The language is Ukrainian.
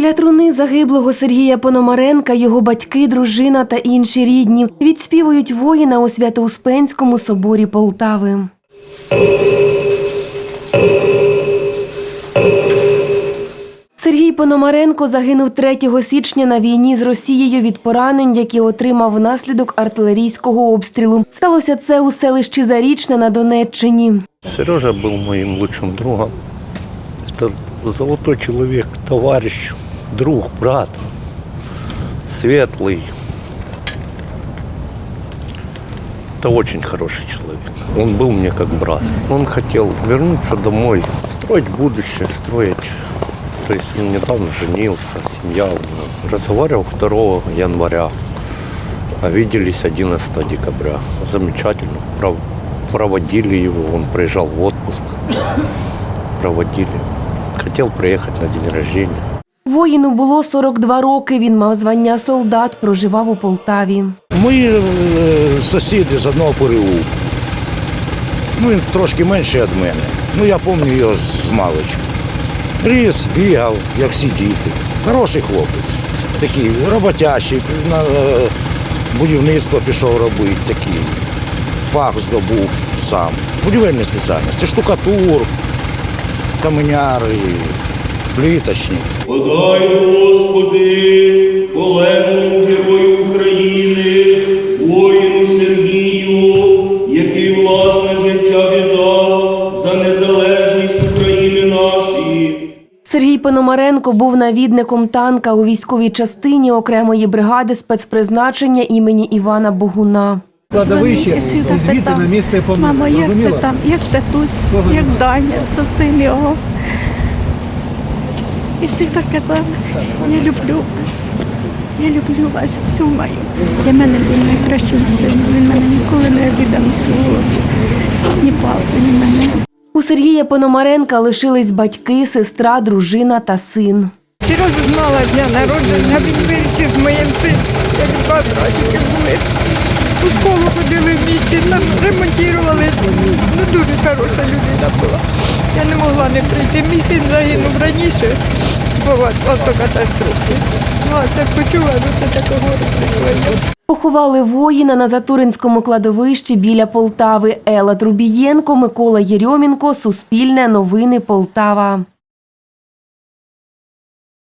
Біля труни загиблого Сергія Пономаренка його батьки, дружина та інші рідні відспівують воїна у Свято-Успенському соборі Полтави. Сергій Пономаренко загинув 3 січня на війні з Росією від поранень, які отримав внаслідок артилерійського обстрілу. Сталося це у селищі Зарічне на Донеччині. Сережа был моим лучшим другом. Это золотой человек, товарищ, друг, брат, светлый. Это очень хороший человек. Он был мне как брат. Он хотел вернуться домой, строить будущее, строить. То есть он недавно женился, семья. у него. Разговаривал 2 января, а виделись 11 декабря. Замечательно. Пров- Проводили его, он приезжал в отпуск. Проводили. Хотел приехать на день рождения. Воїну було 42 роки. Він мав звання солдат, проживав у Полтаві. Мої е, сусіди з одного переулку. Ну, він трошки менший від мене. Ну, я пам'ятаю його з маличку. Ріс, бігав, як всі діти. Хороший хлопець. Такий роботящий, на е, будівництво пішов робити, такий. Фах здобув сам. Будівельні спеціальності, штукатур, каменяр, і пліточник. Подай, Господи, полеглому герою України, воїну Сергію, який власне життя віддав за незалежність України нашої. Сергій Пономаренко був навідником танка у військовій частині окремої бригади спецпризначення імені Івана Богуна. кладовище звідти питав, на місце помилки. Мамо, як ти там, як татусь, як Даня, це син його. І завжди казав, я люблю вас, я люблю вас, цюмаю. Для мене він найкращим сином, він мене ніколи не ні слово, ні палку, ні мене. У Сергія Пономаренка лишились батьки, сестра, дружина та син. Сережа знала дня народження, він виріс з моїм сином, як два братики були. У школу ходили в місті, нам ремонтували. Ну, дуже хороша людина була. Я не могла не прийти. Мій син загинув раніше, бо в автокатастрофі. Ну, а це почула, що це таке горе прийшло. Поховали воїна на Затуринському кладовищі біля Полтави. Ела Трубієнко, Микола Єрьомінко, Суспільне новини Полтава.